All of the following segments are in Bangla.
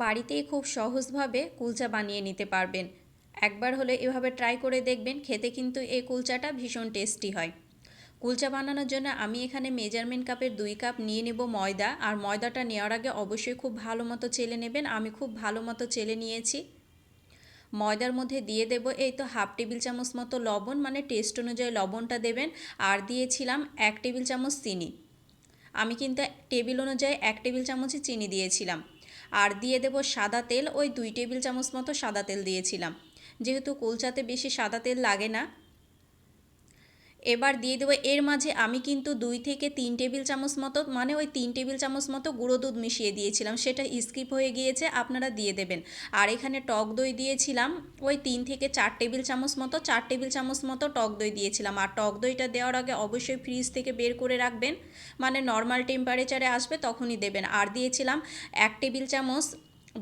বাড়িতেই খুব সহজভাবে কুলচা বানিয়ে নিতে পারবেন। একবার হলে এভাবে ট্রাই করে দেখবেন, খেতে কিন্তু এই কুলচাটা ভীষণ টেস্টি হয়। কুলচা বানানোর জন্য আমি এখানে মেজারমেন্ট কাপের দুই কাপ নিয়ে নেব ময়দা, আর ময়দাটা নেওয়ার আগে অবশ্যই খুব ভালো মতো চেলে নেবেন। আমি খুব ভালো মতো চেলে নিয়েছি। ময়দার মধ্যে দিয়ে দেব এই তো হাফ টেবিল চামচ মতো লবণ মানে টেস্ট অনুযায়ী লবণটা দেবেন, আর দিয়েছিলাম এক টেবিল চামচ চিনি। আমি কিন্তু টেবিল অনুযায়ী এক টেবিল চামচই চিনি দিয়েছিলাম। আর দিয়ে দেব সাদা তেল। ওই দুই টেবিল চামচ মতো সাদা তেল দিয়েছিলাম। যেহেতু কুলচাতে বেশি সাদা তেল লাগে না এবার দিয়ে দেবো। এর মাঝে আমি কিন্তু দুই থেকে তিন টেবিল চামচ মতো মানে ওই তিন টেবিল চামচ মতো গুঁড়ো দুধ মিশিয়ে দিয়েছিলাম। সেটা স্কিপ হয়ে গিয়েছে, আপনারা দিয়ে দেবেন। আর এখানে টক দই দিয়েছিলাম, ওই তিন থেকে চার টেবিল চামচ মতো, চার টেবিল চামচ মতো টক দই দিয়েছিলাম। আর টক দইটা দেওয়ার আগে অবশ্যই ফ্রিজ থেকে বের করে রাখবেন মানে নর্মাল টেম্পারেচারে আসবে তখনই দেবেন। আর দিয়েছিলাম এক টেবিল চামচ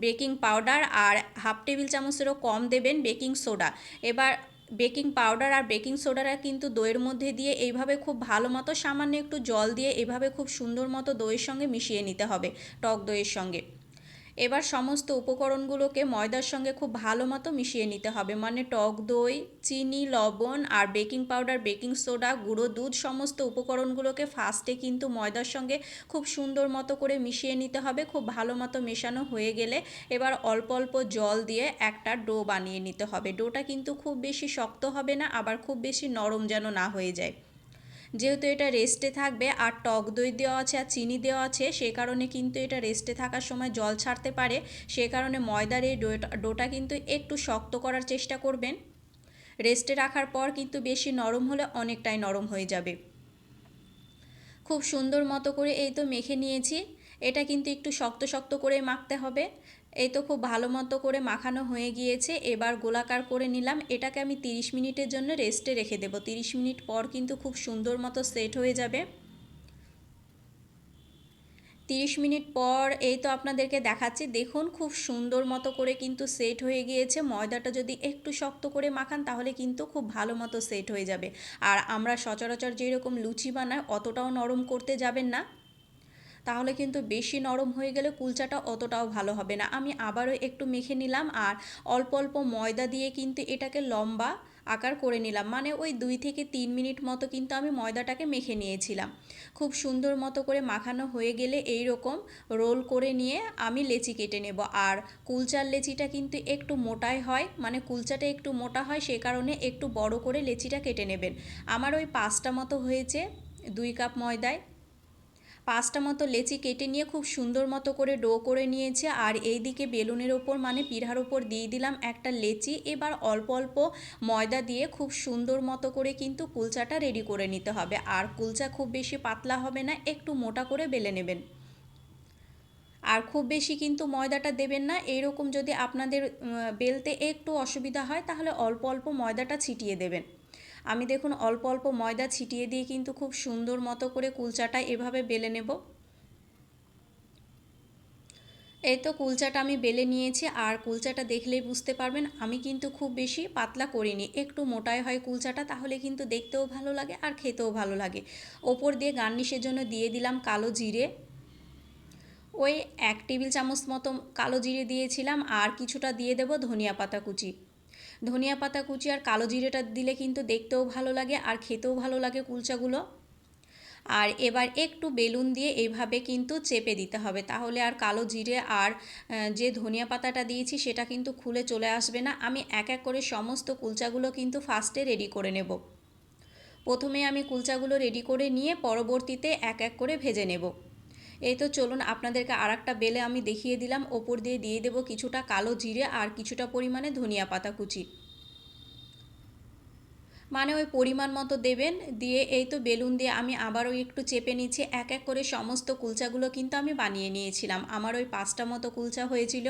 বেকিং পাউডার আর হাফ টেবিল চামচেরও কম দেবেন বেকিং সোডা এবার বেকিং পাউডার আর বেকিং সোডাটা কিন্তু দইয়ের মধ্যে দিয়ে এইভাবে খুব ভালো মতো সামান্য একটু জল দিয়ে এভাবে খুব সুন্দর মতো দইয়ের সঙ্গে মিশিয়ে নিতে হবে, টক দইয়ের সঙ্গে। এবার সমস্ত উপকরণগুলোকে ময়দার সঙ্গে খুব ভালো মতো মিশিয়ে নিতে হবে। মানে টক দই, চিনি, লবণ আর বেকিং পাউডার, বেকিং সোডা, গুঁড়ো দুধ সমস্ত উপকরণগুলোকে ফার্স্টে কিন্তু ময়দার সঙ্গে খুব সুন্দর মতো করে মিশিয়ে নিতে হবে। খুব ভালো মতো মেশানো হয়ে গেলে এবার অল্প অল্প জল দিয়ে একটা ডো বানিয়ে নিতে হবে। ডোটা কিন্তু খুব বেশি শক্ত হবে না, আবার খুব বেশি নরম যেন না হয়ে যায়। যেহেতু এটা রেস্টে থাকবে, আর টক দই দেওয়া আছে, আর চিনি দেওয়া আছে, সে কারণে কিন্তু এটা রেস্টে থাকার সময় জল ছাড়তে পারে। সে কারণে ময়দার এই ডোটা কিন্তু একটু শক্ত করার চেষ্টা করবেন। রেস্টে রাখার পর কিন্তু বেশি নরম হলে অনেকটাই নরম হয়ে যাবে। খুব সুন্দর মতো করে এই তো মেখে নিয়েছি। এটা কিন্তু একটু শক্ত শক্ত করে মাখতে হবে। এই তো খুব ভালো মতো করে মাখানো হয়ে গিয়েছে, এবার গোলাকার করে নিলাম। এটাকে আমি 30 মিনিটের জন্য রেস্টে রেখে দেবো। 30 মিনিট পর কিন্তু খুব সুন্দর মতো সেট হয়ে যাবে। 30 মিনিট পর এই তো আপনাদেরকে দেখাচ্ছি। দেখুন, খুব সুন্দর মতো করে কিন্তু সেট হয়ে গিয়েছে। ময়দাটা যদি একটু শক্ত করে মাখান, তাহলে কিন্তু খুব ভালো মতো সেট হয়ে যাবে। আর আমরা সচরাচর যেরকম লুচি বানাই, অতটাও নরম করতে যাবেন না। তাহলে কিন্তু বেশি নরম হয়ে গেলে কুলচাটা অতটাও ভালো হবে না। আমি আবারও একটু মেখে নিলাম আর অল্প অল্প ময়দা দিয়ে কিন্তু এটাকে লম্বা আকার করে নিলাম। মানে ওই দুই থেকে তিন মিনিট মতো কিন্তু আমি ময়দাটাকে মেখে নিয়েছিলাম। খুব সুন্দর মতো করে মাখানো হয়ে গেলে এই রকম রোল করে নিয়ে আমি লেচি কেটে নেব। আর কুলচার লেচিটা কিন্তু একটু মোটাই হয় মানে কুলচাটা একটু মোটা হয় সে কারণে একটু বড় করে লেচিটা কেটে নেবেন। আমার ওই পাঁচটা মতো হয়েছে দুই কাপ ময়দায়। পাঁচটা মতো লেচি কেটে নিয়ে খুব সুন্দর মতো করে ডো করে নিয়েছে। আর এই দিকে বেলুনের ওপর মানে পিঠার ওপর দিয়ে দিলাম একটা লেচি। এবার অল্প অল্প ময়দা দিয়ে খুব সুন্দর মতো করে কিন্তু কুলচাটা রেডি করে নিতে হবে। আর কুলচা খুব বেশি পাতলা হবে না, একটু মোটা করে বেলে নেবেন। আর খুব বেশি কিন্তু ময়দাটা দেবেন না। এইরকম যদি আপনাদের বেলতে একটু অসুবিধা হয়, তাহলে অল্প অল্প ময়দাটা ছিটিয়ে দেবেন। আমি দেখুন অল্প অল্প ময়দা ছিটিয়ে দিয়ে কিন্তু খুব সুন্দর মতো করে কুলচাটা এভাবে বেলে নেব। এই তো কুলচাটা আমি বেলে নিয়েছি, আর কুলচাটা দেখলেই বুঝতে পারবেন আমি কিন্তু খুব বেশি পাতলা করিনি। একটু মোটাই হয় কুলচাটা, তাহলে কিন্তু দেখতেও ভালো লাগে আর খেতেও ভালো লাগে। ওপর দিয়ে গার্নিশের জন্য দিয়ে দিলাম কালো জিরে। ওই এক টেবিল চামচ মতো কালো জিরে দিয়েছিলাম, আর কিছুটা দিয়ে দেব ধনিয়া পাতা কুচি। ধনিয়া পাতা কুচি আর কালো জিরেটা দিলে কিন্তু দেখতেও ভালো লাগে আর খেতেও ভালো লাগে কুলচাগুলো। আর এবার একটু বেলুন দিয়ে এইভাবে কিন্তু চেপে দিতে হবে। তাহলে আর কালো জিরে আর যে ধনিয়া পাতাটা দিয়েছি সেটা কিন্তু খুলে চলে আসবে না। আমি এক এক করে সমস্ত কুলচাগুলো কিন্তু ফার্স্টে রেডি করে নেব। প্রথমে আমি কুলচাগুলো রেডি করে নিয়ে পরবর্তীতে এক এক করে ভেজে নেব। এই তো চলুন আপনাদেরকে আর একটা বেলে আমি দেখিয়ে দিলাম। ওপর দিয়ে দিয়ে দেব কিছুটা কালো জিরে আর কিছুটা পরিমাণে ধনিয়া পাতা কুচি। মানে ওই পরিমাণ মতো দেবেন। দিয়ে এই তো বেলুন দিয়ে আমি আবারও একটু চেপে নিচ্ছি। এক এক করে সমস্ত কুলচাগুলো কিন্তু আমি বানিয়ে নিয়েছিলাম। আমার ওই পাঁচটা মতো কুলচা হয়েছিল।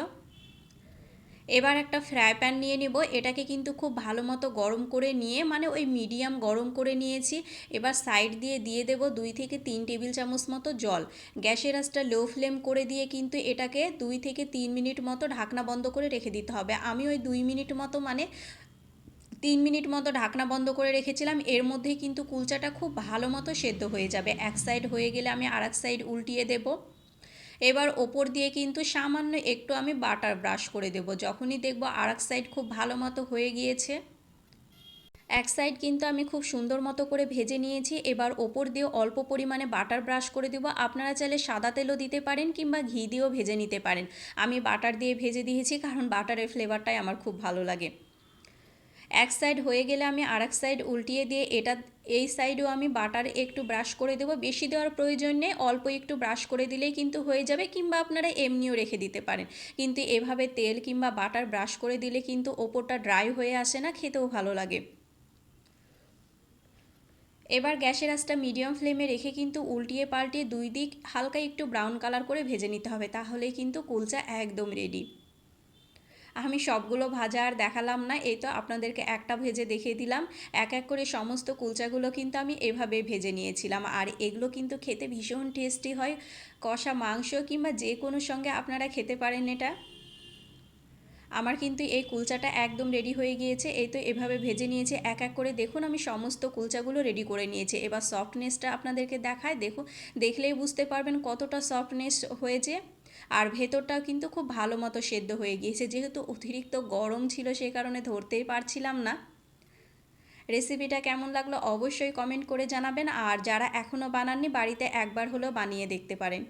এবার একটা ফ্রাই প্যান নিয়ে নেব। এটাকে কিন্তু খুব ভালো মতো গরম করে নিয়ে মানে ওই মিডিয়াম গরম করে নিয়েছি। এবার সাইড দিয়ে দিয়ে দেব দুই থেকে তিন টেবিল চামচ মতো জল। গ্যাসের আঁচটা লো ফ্লেম করে দিয়ে কিন্তু এটাকে দুই থেকে তিন মিনিট মতো ঢাকনা বন্ধ করে রেখে দিতে হবে। আমি ওই দুই মিনিট মতো মানে তিন মিনিট মতো ঢাকনা বন্ধ করে রেখেছিলাম। এর মধ্যেই কিন্তু কুলচাটা খুব ভালো মতো সেদ্ধ হয়ে যাবে। এক সাইড হয়ে গেলে আমি আর সাইড উল্টিয়ে দেবো। এবার ওপর দিয়ে কিন্তু সামান্য একটু আমি বাটার ব্রাশ করে দেব। যখনই দেখব আর এক সাইড খুব ভালো মতো হয়ে গিয়েছে। এক সাইড কিন্তু আমি খুব সুন্দর মতো করে ভেজে নিয়েছি। এবার ওপর দিয়ে অল্প পরিমাণে বাটার ব্রাশ করে দেবো। আপনারা চাইলে সাদা তেলও দিতে পারেন কিংবা ঘি দিয়েও ভেজে নিতে পারেন। আমি বাটার দিয়ে ভেজে দিয়েছি কারণ বাটারের ফ্লেভারটাই আমার খুব ভালো লাগে। এক সাইড হয়ে গেলে আমি আর সাইড উল্টিয়ে দিয়ে এটা এই সাইডেও আমি বাটার একটু ব্রাশ করে দেবো। বেশি দেওয়ার প্রয়োজন নেই, অল্প একটু ব্রাশ করে দিলেই কিন্তু হয়ে যাবে কিংবা আপনারা এমনিও রেখে দিতে পারেন। কিন্তু এভাবে তেল কিংবা বাটার ব্রাশ করে দিলে কিন্তু ওপরটা ড্রাই হয়ে আসে না, খেতেও ভালো লাগে। এবার গ্যাসের আঁচটা মিডিয়াম ফ্লেমে রেখে কিন্তু উল্টিয়ে পাল্টিয়ে দুই দিক হালকা একটু ব্রাউন কালার করে ভেজে নিতে হবে, তাহলেই কিন্তু কুলচা একদম রেডি আমি সবগুলো ভাজা আর দেখালাম না, এই তো আপনাদেরকে একটা ভেজে দেখিয়ে দিলাম। এক এক করে সমস্ত কুলচাগুলো কিন্তু আমি এভাবে ভেজে নিয়েছিলাম। আর এগুলো কিন্তু খেতে ভীষণ টেস্টি হয়, কষা মাংস কিংবা যে কোনো সঙ্গে আপনারা খেতে পারেন এটা। আমার কিন্তু এই কুলচাটা একদম রেডি হয়ে গিয়েছে, এই তো এভাবে ভেজে নিয়েছে। এক এক করে দেখুন আমি সমস্ত কুলচাগুলো রেডি করে নিয়েছি। এবার সফটনেসটা আপনাদেরকে দেখায়, দেখুন, দেখলেই বুঝতে পারবেন কতটা সফটনেস হয়েছে। আর ভেতরটাও কিন্তু খুব ভালো মতো সেদ্ধ হয়ে গিয়েছে। যেহেতু অতিরিক্ত গরম ছিল সে কারণে ধরতেই পারছিলাম না। রেসিপিটা কেমন লাগল অবশ্যই কমেন্ট করে জানাবেন। আর যারা এখনও বানাননি, বাড়িতে একবার হলেও বানিয়ে দেখতে পারেন।